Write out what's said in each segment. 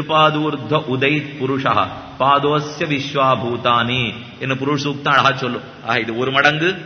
திருபாதூர்த உதை புருஷா பாதோசிய விஸ்வாபூதானி என்று புருஷ சூக்தம் அழகா சொல்லும் ஆஹ் இது ஒரு மடங்கு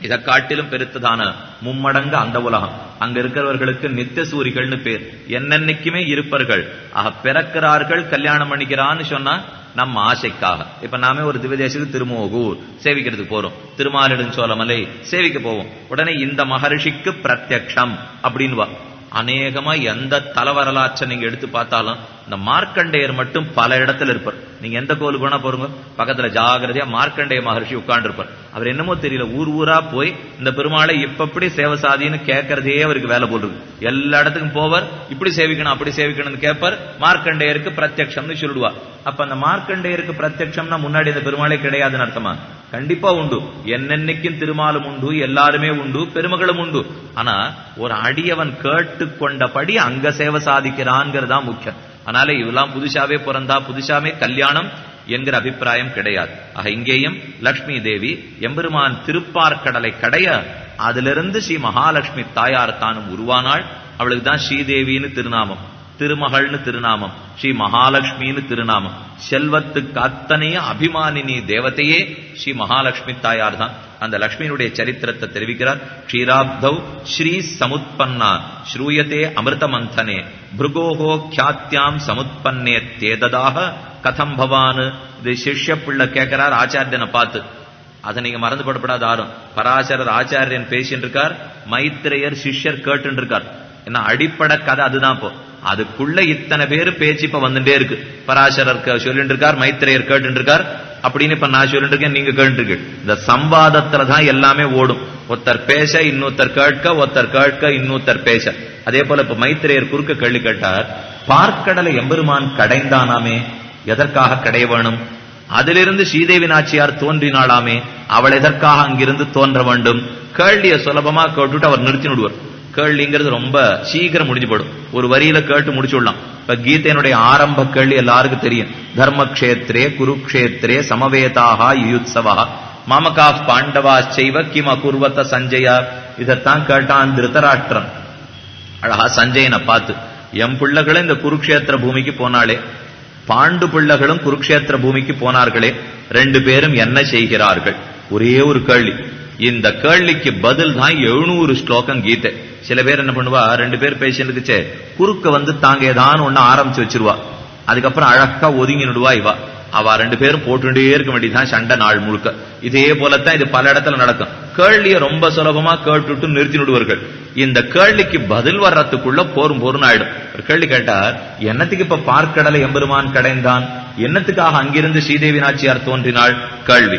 இதை காட்டிலும் பெருத்ததான மும்மடங்கு அந்த உலகம். அங்க இருக்கிறவர்களுக்கு நித்திய சூரிகள்னு பேர். என்னென்னைக்குமே இருப்பர்கள். ஆக பிறக்கிறார்கள் கல்யாணம் பண்ணிக்கிறான்னு சொன்னா நம்ம ஆசைக்காக. இப்ப நாமே ஒரு திவ்யதேசத்துக்கு திருமோகூர் சேவிக்கிறதுக்கு போறோம். திருமாலிடன் சோழமலை சேவிக்க போவோம். உடனே இந்த மகரிஷிக்கு பிரத்யக்ஷம் அப்படின்னு வா அநேகமா எந்த தல வரலாற்றை நீங்க எடுத்து பார்த்தாலும் இந்த மார்க்கண்டேயர் மட்டும் பல இடத்துல இருப்பார். நீங்க எந்த கோவிலுக்கு வேணா போறீங்க பக்கத்துல ஜாகிரதையா மார்க்கண்டேய மகர்ஷி உட்கார்ந்து இருப்பார் அவர் என்னமோ தெரியல ஊர் ஊரா போய் இந்த பெருமாளை இப்ப இப்படி சேவை சாதின்னு கேட்கறதே அவருக்கு வேலை போடுறது எல்லா இடத்துக்கும் போவார் இப்படி சேவிக்கணும் அப்படி சேவிக்கணும்னு கேட்பார் மார்க்கண்டேயருக்கு பிரத்யக்ஷம்னு சொல்லுவார் அப்ப அந்த மார்க்கண்டேயருக்கு பிரத்யக்ஷம்னா முன்னாடி இந்த பெருமாளே கிடையாதுன்னு அர்த்தமா? கண்டிப்பா உண்டு. என்னென்னைக்கும் திருமாலும் உண்டு எல்லாருமே உண்டு பெருமகளும் உண்டு. ஆனா ஒரு அடியவன் கேட்டு கொண்டபடி அங்க சேவை சாதிக்கிறான்ங்கிறதா முக்கியம். அதனால இதெல்லாம் புதுசாவே பிறந்தா புதுசாவே கல்யாணம் என்கிற அபிப்பிராயம் கிடையாது. ஆக இங்கேயும் லக்ஷ்மி தேவி எம்பெருமான் திருப்பார்கடலை கடைய அதிலிருந்து ஸ்ரீ மகாலட்சுமி தாயார் தானும் உருவானாள். அவளுக்கு தான் ஸ்ரீதேவின்னு திருநாமம். திருமகள்னு திருநாமம் ஸ்ரீ மகாலட்சுமின்னு திருநாமம். செல்வத்துக்கு அத்தனைய அபிமானினி தேவதையே ஸ்ரீ மகாலட்சுமி தாயார் தான். அந்த லக்ஷ்மியினுடைய சரித்திரத்தை தெரிவிக்கிறார். க்ஷீராப்தௌ ஸ்ரீ சமுத்பன்னா ஸ்ரூயத்தே அமிர்த மந்தனே பிருகோஹோ கியாத்தியாம் சமுத்பன்னே தேததாக கதம் பவான் இது சிஷ்ய பிள்ளை கேட்கிறார் ஆச்சாரியனை பார்த்து. அதை நீங்க மறந்து படப்படாத ஆறும் பராசரர் ஆச்சாரியன் பேசிட்டு இருக்கார் மைத்திரையர் சிஷ்யர் கேட்டு இருக்கார் என்ன அடிப்படை கதை அதுதான் இப்போ. அதுக்குள்ள இத்தனை பேரு பேச்சு இப்ப வந்துட்டே இருக்கு. பராசரர் சொல்லிட்டு இருக்கார் மைத்திரையர் கேட்டு இருக்கார் அப்படின்னு இப்ப நான் சொல்லிட்டு இருக்கேன் நீங்க கேட்டு இந்த சம்பாதத்துல தான் எல்லாமே ஓடும். ஒருத்தர் பேச இன்னொருத்தர் கேட்க ஒருத்தர் கேட்க இன்னொருத்தர் பேச. அதே போல இப்ப மைத்திரையர் குறுக்க கேள்வி கேட்டார் பார்க்கடலை எம்பெருமான் கடைந்தானாமே? எதற்காக கடைய வேணும்? அதிலிருந்து ஸ்ரீதேவி நாச்சியார் தோன்றினாளாமே? அவள் எதற்காக அங்கிருந்து தோன்ற வேண்டும்? கேள்விய சுலபமா கேட்டுட்டு அவர் நிறுத்தி விடுவார் கேள்விங்கிறது ரொம்ப சீக்கிரம் முடிஞ்சு போடும் ஒரு வரியில கேட்டு முடிச்சு விடலாம் இப்ப கீதையினுடைய ஆரம்ப கேள்வி எல்லாருக்கும் தெரியும். தர்மக்ஷேத்ரே குருக்ஷேத்ரே சமவேதாக யுயுத்சவா மாமகா பாண்டவா செய்வ கிம் அகுர்வத்த சஞ்சயா. இதைத்தான் கேட்டான் திருத்தராஷ்டிரன் அழகா சஞ்சயனை பார்த்து எம் பிள்ளைகளும் இந்த குருக்ஷேத்திர பூமிக்கு போனாலே பாண்டு பிள்ளைகளும் குருக்ஷேத்திர பூமிக்கு போனார்களே. ரெண்டு பேரும் என்ன செய்கிறார்கள்? ஒரே ஒரு கேள்வி. இந்த கேள்விக்கு பதில் தான் எழுநூறு ஸ்லோகம் கீதை. சில பேர் என்ன பண்ணுவா? ரெண்டு பேர் பேசிட்டு குறுக்க வந்து தாங்க ஏதான்னு ஒன்னு ஆரம்பிச்சு வச்சிருவா. அதுக்கப்புறம் அழகா ஒதுங்கி நடுவா இவா. அவ ரெண்டு பேரும் போட்டுட்டே இருக்க வேண்டியதுதான் சண்டை நாள் முழுக்க. இதே போலத்தான் இது பல இடத்துல நடக்கும். கேள்விய ரொம்ப சுலபமா கேட்டுட்டு நிறுத்தி விடுவார்கள். இந்த கேள்விக்கு பதில் வர்றதுக்குள்ள போரும் போரும் ஆயிடும். ஒரு கேள்வி கேட்டார் என்னத்துக்கு இப்ப பார்க்கடலை எம்பெருமான் கடைந்தான்? என்னத்துக்காக அங்கிருந்து ஸ்ரீதேவி நாச்சியார் தோன்றினாள்? கேள்வி.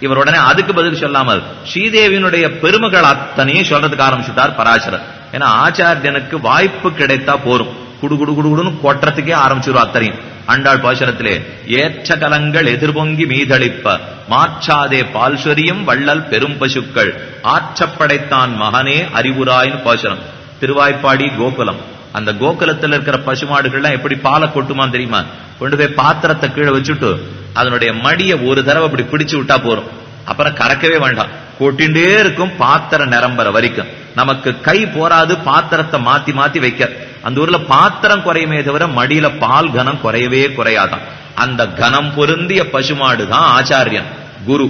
இவர் உடனே அதுக்கு பதில் சொல்லாமல் ஸ்ரீதேவியினுடைய பெருமைகள் அத்தனையும் சொல்றதுக்கு ஆரம்பிச்சுட்டார் பராசரர். ஏன்னா ஆச்சாரியனுக்கு வாய்ப்பு கிடைத்தா போரும். குடு குடு குடுன்னு கொட்டுறதுக்கே ஆரம்பிச்சிடும் அத்தனையும். அண்டாள் பாசுரத்திலே ஏற்ற கலங்கள் எதிர்பொங்கி மீதளிப்ப மாற்றாதே பால்ஸ்வரியும் வள்ளல் பெரும் பசுக்கள் ஆற்றப்படைத்தான் மகனே அறிவுராயின் பாசரம். திருவாய்ப்பாடி கோகுலம். அந்த கோகுலத்தில் இருக்கிற பசுமாடுகள்லாம் எப்படி பாலை கொட்டுமான்னு தெரியுமா? கொண்டு போய் பாத்திரத்தை கீழே வச்சுட்டு அதனுடைய மடிய ஒரு தடவை அப்படி பிடிச்சு விட்டா போறோம் அப்புறம் கறக்கவே வேண்டாம். கொட்டிண்டே இருக்கும் பாத்திரம் நிரம்புற வரைக்கும். நமக்கு கை போராது பாத்திரத்தை மாத்தி மாத்தி வைக்க. அந்த ஊர்ல பாத்திரம் குறையுமே தவிர மடியில பால் கனம் குறையவே குறையாதான் அந்த கனம் பொருந்திய பசுமாடு தான் ஆச்சாரியன் குரு.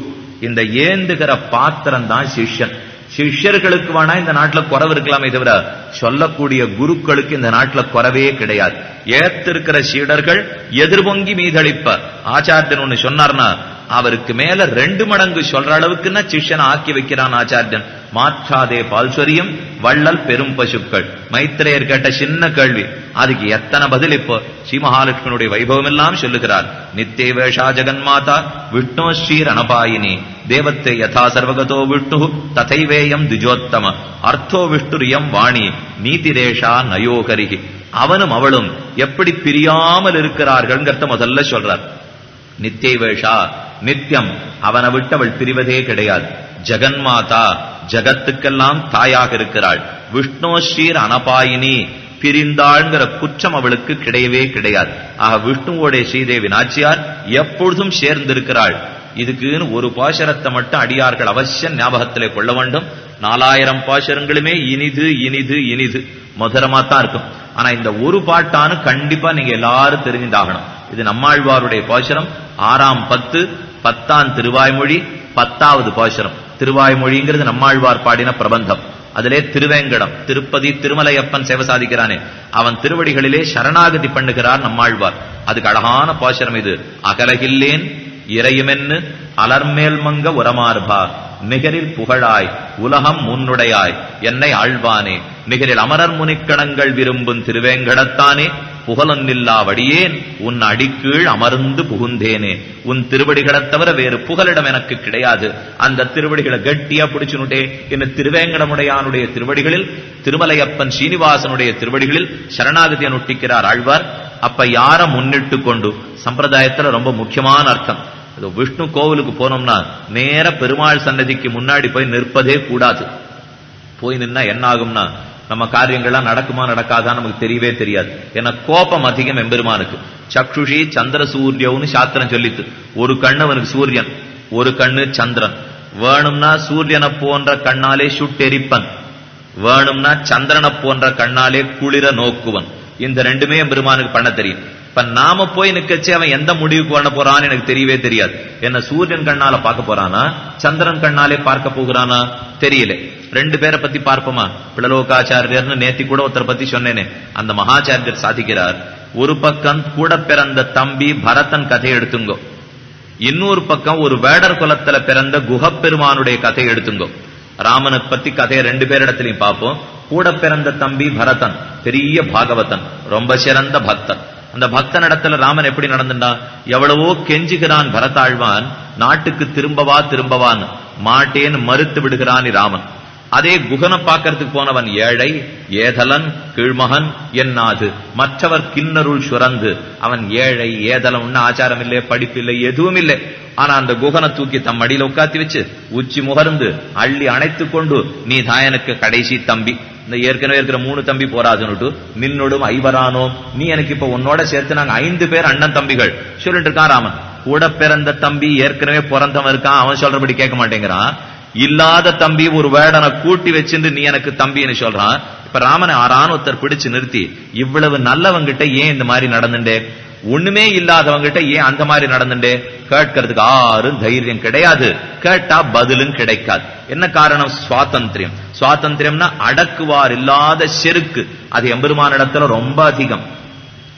இந்த ஏந்துகிற பாத்திரம் தான் சிஷ்யன். சிஷ்யர்களுக்கு வேணா இந்த நாட்டுல குறவு இருக்கலாமே தவிர சொல்லக்கூடிய குருக்களுக்கு இந்த நாட்டுல குறவே கிடையாது. ஏத்திருக்கிற சீடர்கள் எதிர்பொங்கி மீதளிப்ப ஆச்சாரியன் ஒண்ணு சொன்னார்னா அவருக்கு மேல ரெண்டு மடங்கு சொல்ற அளவுக்குன்னா சிஷ்யனை ஆக்கி வைக்கிறான் ஆச்சாரியன். மாற்றாதே பால்ஸ்வரியம் வள்ளல் பெரும் பசுக்கள். மைத்திரையர் கேட்ட சின்ன கேள்வி அதுக்கு எத்தனை பதில் இப்போ? ஸ்ரீ மகாலட்சுமனுடைய வைபவம் எல்லாம் சொல்லுகிறார். நித்திய வேஷா ஜெகன்மாதா விஷ்ணு ஸ்ரீ ரணபாயினி தேவத்தை யதா சர்வகதோ விஷ்ணு ததைவேயம் திஜோத்தம அர்த்தோ விஷ்ணுரியம் வாணி நீதிரேஷா நயோகரிகி அவனும் அவளும் எப்படி பிரியாமல் இருக்கிறார்கள்ங்கிறத முதல்ல சொல்றார் நித்திய வேஷா நித்தியம் அவனை விட்டு அவள் பிரிவதே கிடையாது. ஜெகன்மாதா ஜகத்துக்கெல்லாம் தாயாக இருக்கிறாள். விஷ்ணோ ஸ்ரீர் அனபாயினி பிரிந்தாள்ங்கிற குற்றம் அவளுக்கு கிடையவே கிடையாது. ஆக விஷ்ணுவோடைய ஸ்ரீதேவி நாச்சியார் எப்பொழுதும் சேர்ந்திருக்கிறாள். இதுக்குன்னு ஒரு பாசரத்தை மட்டும் அடியார்கள் அவசியம் ஞாபகத்திலே கொள்ள வேண்டும். நாலாயிரம் பாசரங்களுமே இனிது இனிது இனிது. மதுரமா தான் இருக்கும். ஆனா இந்த ஒரு பாட்டானு கண்டிப்பா நீங்க எல்லாரும் தெரிஞ்சுதாகணும். இது நம்மாழ்வாருடைய பாசுரம். ஆறாம் பத்து பத்தாம் திருவாய்மொழி பத்தாவது பாசுரம். திருவாய்மொழிங்கிறது நம்மாழ்வார் பாடின பிரபந்தம். அதிலே திருவேங்கடம் திருப்பதி திருமலையப்பன் சேவை சாதிக்கிறானே. அவன் திருவடிகளிலே சரணாகதி பண்ணுகிறார் நம்மாழ்வார். அதுக்கு அழகான பாசுரம் இது. அகலகில்லேன் இறையுமென்னு அலர்மேல் மங்க உரமார்பா நிகரில் புகழாய் உலகம் முன்னுடையாய் என்னை ஆழ்வானே நிகரில் அமரர் முனிக்கணங்கள் விரும்பும் திருவேங்கடத்தானே. புகழொன்னில்லா வடியேன் உன் அடிக்கீழ் அமர்ந்து புகுந்தேனே. உன் திருவடிகளைத் தவிர வேறு புகலிடம் எனக்கு கிடையாது. அந்த திருவடிகளை கட்டியா பிடிச்சுனுட்டே என்ன திருவேங்கடமுடையானுடைய திருவடிகளில் திருமலையப்பன் சீனிவாசனுடைய திருவடிகளில் சரணாகதியை நுட்டிக்கிறார் ஆழ்வார். அப்ப யார முன்னிட்டு கொண்டு? சம்பிரதாயத்துல ரொம்ப முக்கியமான அர்த்தம். அதோ விஷ்ணு கோவிலுக்கு போனோம்னா நேர பெருமாள் சன்னதிக்கு முன்னாடி போய் நிற்பதே கூடாது. போய் நின்னா என்ன ஆகும்னா நம்ம காரியங்கள்லாம் நடக்குமா நடக்காதான்னு நமக்கு தெரியவே தெரியாது. ஏன்னா கோபம் அதிகம் எம்பெருமானுக்கு. சக்ஷுஷி சந்திர சூரியவுன்னு சாஸ்திரம் சொல்லித்து ஒரு கண்ணு அவனுக்கு சூரியன் ஒரு கண்ணு சந்திரன். வேணும்னா சூரியனை போன்ற கண்ணாலே சுட்டெரிப்பன். வேணும்னா சந்திரனை போன்ற கண்ணாலே குளிர நோக்குவன். இந்த ரெண்டுமே எம்பெருமானுக்கு பண்ண தெரியும். இப்ப நாம போய் நிக்கச்சு அவன் எந்த முடிவுக்கு வர போறான்னு எனக்கு தெரியவே தெரியாது. என்ன சூரியன் கண்ணால பார்க்க போறானா? சந்திரன் கண்ணாலே பார்க்க போகிறானா? தெரியல. ரெண்டு பேரை பத்தி பார்ப்போமா? பிளலோகாச்சாரியர்னு நேத்தி கூட ஒருத்தரை பத்தி சொன்னேனே. அந்த மகாச்சாரியர் சாதிக்கிறார். ஒரு பக்கம் கூட பிறந்த தம்பி பரதன் கதை எடுத்துங்கோ. இன்னொரு பக்கம் ஒரு வேடர் குலத்துல பிறந்த குகப்பெருமானுடைய கதை எடுத்துங்கோ. ராமனை பத்தி கதையை ரெண்டு பேரிடத்திலையும் பார்ப்போம். கூட பிறந்த தம்பி பரதன் பெரிய பாகவதன் ரொம்ப சிறந்த பக்தன். அந்த பக்தனிடத்துல ராமன் எப்படி நடந்துட்டான் எவ்வளவோ கெஞ்சுகிறான் பரதாழ்வான் நாட்டுக்கு திரும்பவா திரும்பவான் மாட்டேன்னு மறுத்து விடுகிறான் ராமன். அதே குகனை பார்க்கறதுக்கு போனவன் ஏழை ஏதலன் கீழ்மகன் என்னாது மற்றவர் கிண்ணருள் சுரந்து அவன் ஏழை ஏதலன் ஒண்ணு ஆச்சாரம் இல்லை படிப்பு இல்லை எதுவும் இல்லை ஆனா அந்த குகனை தூக்கி தம் அடியில உட்காத்தி வச்சு உச்சி முகர்ந்து அள்ளி அணைத்து கொண்டு நீ தாயனுக்கு கடைசி தம்பி. இந்த ஏற்கனவே இருக்கிற மூணு தம்பி போராதுன்னுட்டு நின்னோடும் ஐவரானோம். நீ எனக்கு இப்ப உன்னோட சேர்த்து நாங்க ஐந்து பேர் அண்ணன் தம்பிகள். சொல்லிட்டு இருக்கான் ராமன். கூட பிறந்த தம்பி ஏற்கனவே பிறந்தவன் இருக்கான். அவன் சொல்றபடி கேட்க மாட்டேங்கிறான். இல்லாத தம்பி ஒரு வேடனை கூட்டி வச்சிருந்து நீ எனக்கு தம்பின்னு சொல்றான். இப்ப ராமனை ஆறான ஒருத்தர் பிடிச்சு நிறுத்தி இவ்வளவு நல்லவங்கிட்ட ஏன் இந்த மாதிரி நடந்துட்டேன் ஒண்ணுமே இல்லாதவங்கிட்ட ஏன் அந்த மாதிரி நடந்துட்டு கேட்கறதுக்கு ஆறும் தைரியம் கிடையாது. கேட்டா பதிலும் கிடைக்காது. என்ன காரணம்? சுவாதந்திரம் சுவாதந்திரம்னா அடக்குவார் இல்லாத செருக்கு. அது எம்பெருமான இடத்துல ரொம்ப அதிகம்.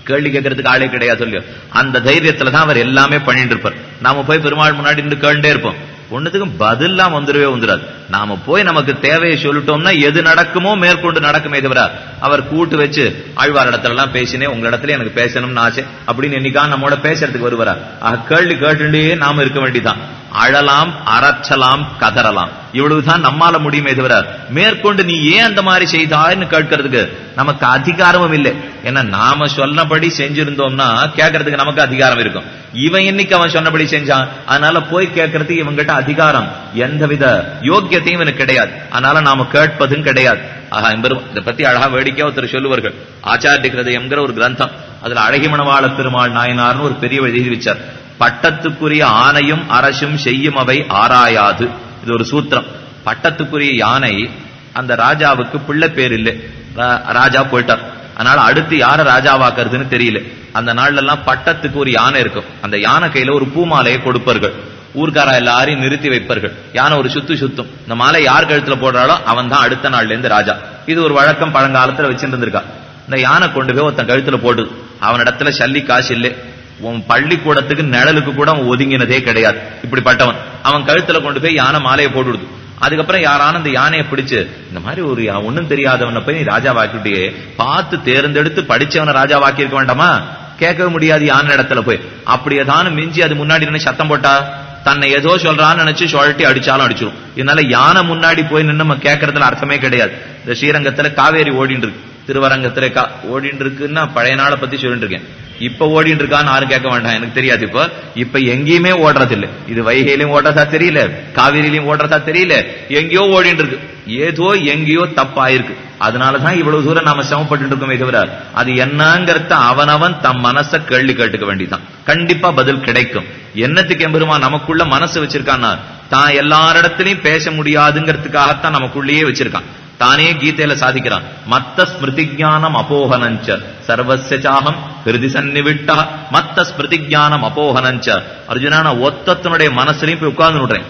கேள்வி கேட்கறதுக்கு ஆளே கிடையாது சொல்லியோ. அந்த தைரியத்துல தான் அவர் எல்லாமே பண்ணிட்டு இருப்பார். நாம போய் பெருமாள் முன்னாடி நின்று கேண்டே இருப்போம். ஒண்ணுத்துக்கும் பதில்லாம் வந்துடவே வந்துடாது. நாம போய் நமக்கு தேவையை சொல்லிட்டோம்னா எது நடக்குமோ மேற்கொண்டு நடக்குமே தவிர அவர் கூட்டு வச்சு ஆழ்வார் இடத்துல எல்லாம் பேசினே உங்க இடத்துல எனக்கு பேசணும்னு ஆசை. அப்படின்னு என்னைக்கா நம்மோட பேசுறதுக்கு வருவாரா? ஆக கேள்வி கேட்டுட்டே நாம இருக்க வேண்டிதான் அழலாம் அறச்சலாம் கதறலாம். இவ்வளவுதான் நம்மால முடியுமே தவிர மேற்கொண்டு நீ ஏன் அந்த மாதிரி செய்தான்னு கேட்கறதுக்கு நமக்கு அதிகாரமும் இல்லை. ஏன்னா நாம சொன்னபடி செஞ்சிருந்தோம்னா கேட்கறதுக்கு நமக்கு அதிகாரம் இருக்கும். இவன் இன்னைக்கு அவன் சொன்னபடி செஞ்சான்? அதனால போய் கேட்கறதுக்கு இவங்கிட்ட அதிகாரம். எந்தவித யோக்கியத்தையும் இவனுக்கு கிடையாது. அதனால நாம கேட்பதும் கிடையாது. ஆஹா எம்பெரும் இதை பத்தி அழகா வேடிக்கையா ஒருத்தர் சொல்லுவார்கள். ஆச்சாரிய கிருதயம்ங்கிற ஒரு கிரந்தம். அதுல அழகிமணவாள பெருமாள் நாயனார்னு ஒரு பெரிய எழுதி வச்சார். பட்டத்துக்குரிய ஆணையும் அரசும் செய்யும் அவை ஆராயாது. இது ஒரு சூத்திரம். பட்டத்துக்குரிய யானை அந்த ராஜாவுக்கு பிள்ளை பேர் இல்லை. ராஜா போயிட்டார். அதனால அடுத்து யார ராஜாவாக்குறதுன்னு தெரியல. அந்த நாள்ல எல்லாம் பட்டத்துக்கு ஒரு யானை இருக்கும். அந்த யானை கையில ஒரு பூமாலையை கொடுப்பார்கள். ஊர்க்காரா எல்லாரையும் நிறுத்தி வைப்பார்கள். யானை ஒரு சுத்து சுத்தும். இந்த மாலை யார் கழுத்துல போடுறாளோ அவன் தான் அடுத்த நாள்ல இருந்து ராஜா. இது ஒரு வழக்கம் பழங்காலத்துல வச்சுட்டு இருந்திருக்கா இந்த யானை கொண்டு போய் ஒருத்தன் கழுத்துல போடுது. அவனிடத்துல சல்லி காசு இல்லை. உன் பள்ளிக்கூடத்துக்கு நிழலுக்கு கூட அவன் ஒதுங்கினதே கிடையாது. இப்படிப்பட்டவன். அவன் கழுத்துல கொண்டு போய் யானை மாலையை போட்டுடுது. அதுக்கப்புறம் யாரான இந்த யானையை பிடிச்சு இந்த மாதிரி ஒரு ஒன்னும் ஒண்ணும் தெரியாதவனை போய் நீ ராஜாவாக்கிட்டியே பார்த்து தேர்ந்தெடுத்து படிச்சவனை ராஜாவாக்கி இருக்க வேண்டாமா? கேட்கவே முடியாது யானை இடத்துல போய். அப்படியே தானும் மிஞ்சி அது முன்னாடி நின்னு சத்தம் போட்டா? தன்னை ஏதோ சொல்றான்னு நினைச்சு சுழட்டி அடிச்சாலும் அடிச்சிரும். இதனால யானை முன்னாடி போய் நின்னு நம்ம கேட்கறதுல அர்த்தமே கிடையாது. இந்த ஸ்ரீரங்கத்துல காவேரி ஓடிட்டு இருக்கு. திருவரங்கத்துல கா ஓடிட்டு இருக்குன்னா பழைய நாளை பத்தி சொல்லிட்டு இருக்கேன். இப்ப ஓடிட்டு இருக்கான்னு யாரும் கேட்க வேண்டாம் எனக்கு தெரியாது இப்ப. இப்ப எங்கேயுமே ஓடுறது இல்ல இது வைகையிலயும் ஓடுறதா தெரியல. காவிரியிலயும் ஓடுறதா தெரியல. எங்கேயோ ஓடிட்டு இருக்கு. ஏதோ எங்கேயோ தப்பாயிருக்கு. அதனாலதான் இவ்வளவு தூரம் நாம சிரமப்பட்டு இருக்கோமே தவிர அது என்னங்கிறத அவனவன் தம் மனச கேள்வி கேட்டுக்க வேண்டிதான் கண்டிப்பா பதில் கிடைக்கும். என்னத்துக்கு எம்பெருமா நமக்குள்ள மனசு வச்சிருக்கான்னா தான் எல்லாரிடத்திலையும் பேச முடியாதுங்கிறதுக்காகத்தான் நமக்குள்ளேயே வச்சிருக்கான். தானே கீதையில சாதிக்கிறான். மத்த ஸ்மிருதி ஜானம் அபோகனஞ்ச சர்வசாகம் சாகம் சன்னிவிட்டா மத்த ஸ்மிருதி ஜானம் அபோகனஞ்ச அர்ஜுனா நான் ஒத்தத்தினுடைய மனசுலையும் போய் உட்கார்ந்து விடுறேன்